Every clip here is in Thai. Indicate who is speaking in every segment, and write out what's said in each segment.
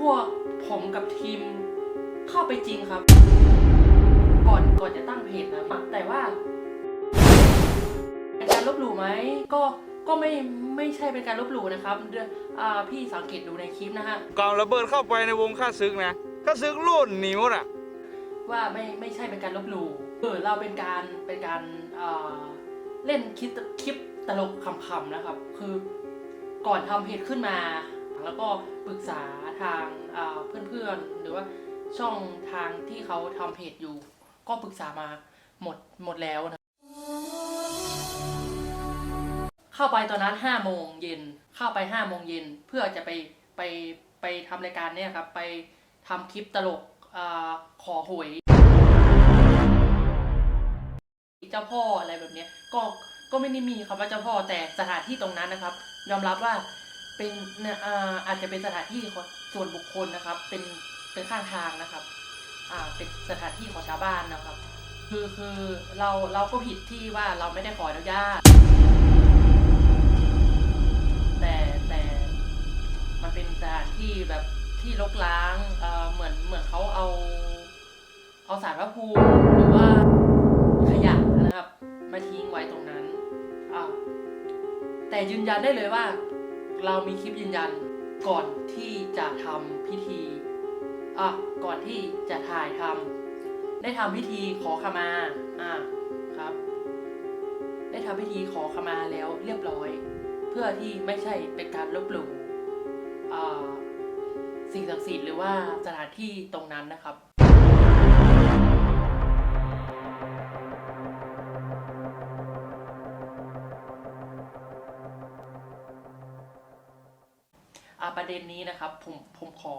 Speaker 1: พวกผมกับทีมเข้าไปจริงครับ ก่อนก่อนจะตั้งเพจนะครับแต่ว่าเป็นการลบหลู่ไหมก็ก็ไม่ไม่ใช่เป็นการลบหลู่นะครับอ่าพี่สังเกตดูในคลิปนะฮะ
Speaker 2: ก่องระเบิดเข้าไปในวงค่าซึกนะค่าซึกลุ่นหนิ้วอะ
Speaker 1: ว่าไม่ไม่ใช่เป็นการลบหลู่เออเราเป็นการเป็นการเล่นคลิปคลิปตลกขำๆนะครับ คือก่อนทำเพจขึ้นมา แล้วก็ปรึกษาทางเพื่อนๆ หรือว่าช่องทางที่เขาทำเพจอยู่ ก็ปรึกษามาหมดหมดแล้วนะ เข้าไปตอนนั้นห้าโมงเย็นเข้าไปห้าโมงเย็นเพื่อจะไปไปไปทำรายการเนี่ยครับ ไปทำคลิปตลกอขอหวยเจ้าพ่ออะไรแบบเนี้ยก็ก็ไม่ได้มีคำว่าเจ้าพ่อแต่สถานที่ตรงนั้นนะครับ ยอมรับว่า เป็นเนี่ยอ่าอาจจะเป็นสถานที่ของส่วนบุคคลนะครับ เป็นเป็นข้างทางนะครับ อ่าเป็นสถานที่ของชาวบ้านนะครับ คือคือเราเราก็ผิดที่ว่าเราไม่ได้ขออนุญาตแต่แต่มันเป็นสถานที่แบบที่รกร้างเอ่อเหมือนเหมือนเขาเอา เอาสารพระภูมิหรือว่าขยะนะครับ มาทิ้งไว้ตรงนั้นอ่าแต่ยืนยันได้เลยว่า เรามีคลิปยืนยันก่อนที่จะทำพิธีอะก่อนที่จะถ่ายทำได้ทำพิธีขอขมาอ่าครับ ได้ทำพิธีขอขมาแล้วเรียบร้อย เพื่อที่ไม่ใช่เป็นการลบหลู่สิ่งศักดิ์สิทธิ์หรือว่าสถานที่ตรงนั้นนะครับ ประเด็นนี้นะครับผมผมขอ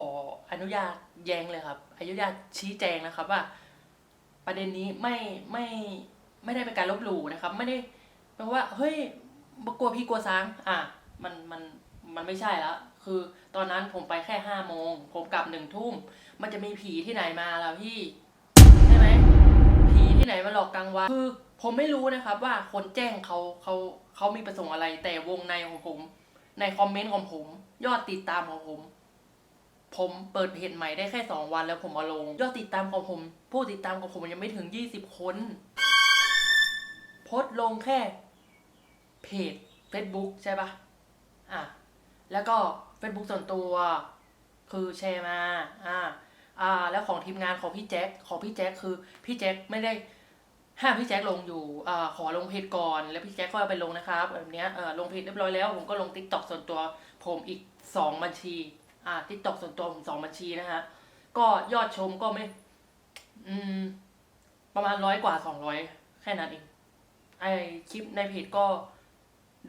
Speaker 1: ออนุญาตแย้งเลยครับอนุญาตชี้แจงนะครับว่า ประเด็นนี้ไม่ไม่ไม่ได้เป็นการลบหลู่นะครับ ไม่ได้แปลว่าเฮ้ยกลัวพี่กลัวซ้างอะมันมันมันไม่ใช่แล้วคือตอนนั้นผมไปแค่ห้าโมงผมกลับหนึ่งทุ่มมันจะมีผีที่ไหนมาแล่ะพี่ใช่ไหมผีที่ไหนมาหลอกกลางวันคือผมไม่รู้นะครับว่าคนแจ้งเขาเขาเขามีประสงค์อะไร แต่วงในของผม ในคอมเมนต์ของผม ยอดติดตามของผม ผมเปิดเพจใหม่ได้แค่สองวันแล้วผมเอาลง ยอดติดตามของผม ผู้ติดตามของผมยังไม่ถึงยี่สิบคน โพสลงแค่เพจ Facebook ใช่ปะอะ แล้วก็ Facebook ส่วนตัว คือแชร์มา อ่า อ่า แล้วของทีมงานของพี่แจ็ค ของพี่แจ็คคือ พี่แจ็คไม่ได้ ห้ามพี่แจ็คลงอยู่อขอลงเพจก่อน แล้วพี่แจ็คก็ไปลงนะครับแบบนี้ลงเพจเรียบร้อยแล้ว ผมก็ลงทิกตอกส่วนตัว ผมอีกสองบัญชี อ่าทิกตอกส่วนตัวผมสองบัญชีนะฮะ ก็ยอดชมก็ไม่ อืม ประมาณร้อยกว่าสองร้อยแค่นั้นเอง ไอคลิปในเพจก็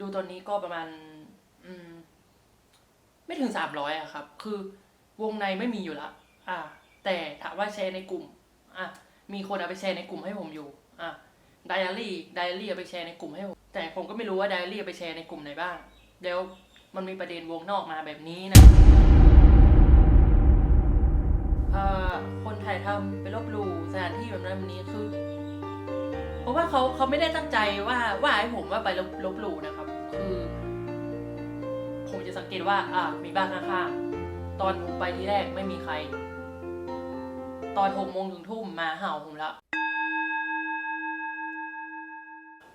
Speaker 1: ดูตอนนี้ก็ประมาณ อืม ไม่ถึงสามร้อยอะครับ คือวงในไม่มีอยู่ละ อ่า แต่ถามว่าแชร์ในกลุ่ม อะ มีคนเอาไปแชร์ในกลุ่มให้ผมอยู่ อะไดอารี่ไดอารี่เอาไปแชร์ในกลุ่มให้ผมแต่ผมก็ไม่รู้ว่าไดอารี่เอาไปแชร์ในกลุ่มไหนบ้างเดี๋ยวมันมีประเด็นวงนอกมาแบบนี้นะคนถ่ายทำไปลบหลู่สถานที่แบบนั้นแบบนี้คือเพราะว่าเขาเขาไม่ได้ตั้งใจว่าว่าให้ผมว่าไปลบลบหลู่นะครับ คือ ผมจะสังเกตว่า อ่า มีบ้านข้างๆตอนผมไปที่แรกไม่มีใคร ตอนหกโมงถึงทุ่มมาเห่าผมแล้ว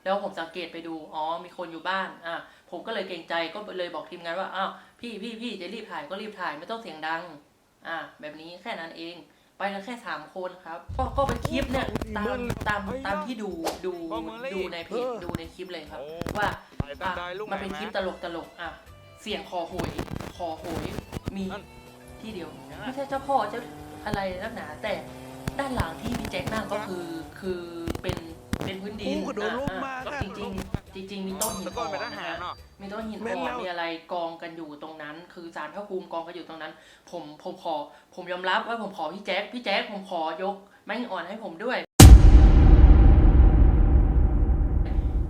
Speaker 1: แล้วผมสังเกตไปดู อ๋อ มีคนอยู่บ้าน อะ ผมก็เลยเกรงใจ ก็เลยบอกทีมงานว่า อ้าว พี่พี่พี่จะรีบถ่ายก็รีบถ่าย ไม่ต้องเสียงดัง อะ แบบนี้แค่นั้นเอง ไปกันแค่สามคนครับ ก็ก็เป็นคลิปเนี่ย ตามตามตามที่ดู ดู ดูในเพจ ดูในคลิปเลยครับ ว่า
Speaker 2: ถ่ายตาม
Speaker 1: อะ
Speaker 2: ได้ลูก
Speaker 1: มันเป็น
Speaker 2: ไห
Speaker 1: คลิปตลกตลกอะ เสียงคอโหยคอโหยมี
Speaker 2: นั่น
Speaker 1: ที่เดียว
Speaker 2: อย่างนั้น
Speaker 1: ไม่ใช่เจ้าพ่อเจ้าอะไรนักหนา แต่ด้านหลังที่พี่แจ็คนั่งก็คือ คือเป็น เป็นพื้นดิน
Speaker 3: กูก็โดนลุกมา
Speaker 1: อะ
Speaker 3: ค่ะ
Speaker 1: จริงจริงๆจริง ๆ มีต้นหิน
Speaker 2: แล้ว
Speaker 1: อ่
Speaker 2: ก็
Speaker 1: อน
Speaker 2: เป็นทหาร
Speaker 1: นะ
Speaker 2: เนาะ
Speaker 1: มีต้นหิน
Speaker 3: แม่น
Speaker 1: อ่อ
Speaker 3: แล้
Speaker 1: น
Speaker 3: ว
Speaker 1: มีอะไรกองกันอยู่ตรงนั้น คือสารพระภูมิกองกันอยู่ตรงนั้น ผมผมขอ ผมยอมรับว่าผมขอพี่แจ็คพี่แจ็คผมขอยกไม้หินอ่อนให้ผมด้วย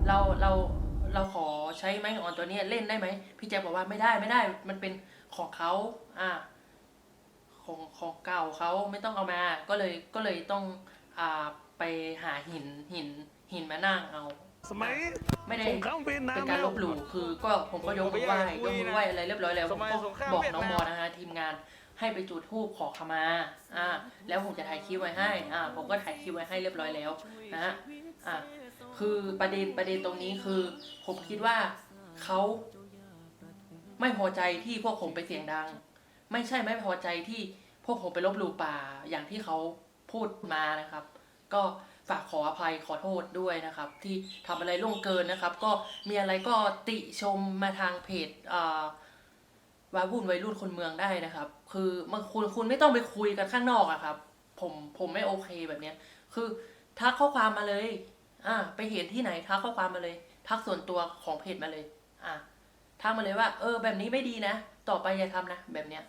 Speaker 1: เราเราเราขอใช้ไม้หินอ่อนตัวเนี้ยเล่นได้ไหมพี่แจ็คบอกว่าไม่ได้ไม่ได้ มันเป็นของเขาอ่า ของของเก่าเขาไม่ต้องเอามา ก็เลยก็เลยต้องอ่า ไปหาหินหินหินมานั่งเอา
Speaker 3: สมัย
Speaker 1: ไม่ได้
Speaker 3: สงครามเวียดนา
Speaker 1: เป็
Speaker 3: ม
Speaker 1: นการลบหลู่คือก็ผมก็ยกมือไหว้ยกมือไหว้อะไรเรียบร้อยแล้ว
Speaker 2: ส
Speaker 1: ผม
Speaker 2: มัย
Speaker 1: ก็
Speaker 2: สงคราม
Speaker 1: บอก
Speaker 2: เวียด
Speaker 1: น้อง
Speaker 2: นาม
Speaker 1: มอนะฮะทีมงานให้ไปจุดธูปขอขมา อ่าแล้วแล้วผมจะถ่ายคลิปไว้ให้ อ่า ผมก็ถ่ายคลิปไว้ให้เรียบร้อยแล้วนะฮะ อ่า คือประเด็นประเด็นตรงนี้คือ ผมคิดว่าเขาไม่พอใจที่พวกผมไปเสียงดัง ไม่ใช่ไม่พอใจที่พวกผมไปลบหลู่ป่าอย่างที่เขาพูดมานะครับ ก็ฝากขออภัยขอโทษด้วยนะครับ ที่ทำอะไรล่วงเกินนะครับ ก็มีอะไรก็ติชมมาทางเพจอ่าวาวุ่นวัยรุ่นคนเมืองได้นะครับ คือมันคุณคุณไม่ต้องไปคุยกันข้างนอกอะครับ ผมผมไม่โอเคแบบเนี้ย คือทักข้อความมาเลย อ่า ไปเห็นที่ไหนทักข้อความมาเลย ทักส่วนตัวของเพจมาเลย อ่าทักมาเลยว่า เออ แบบนี้ไม่ดีนะ ต่อไปอย่าทำนะแบบเนี้ย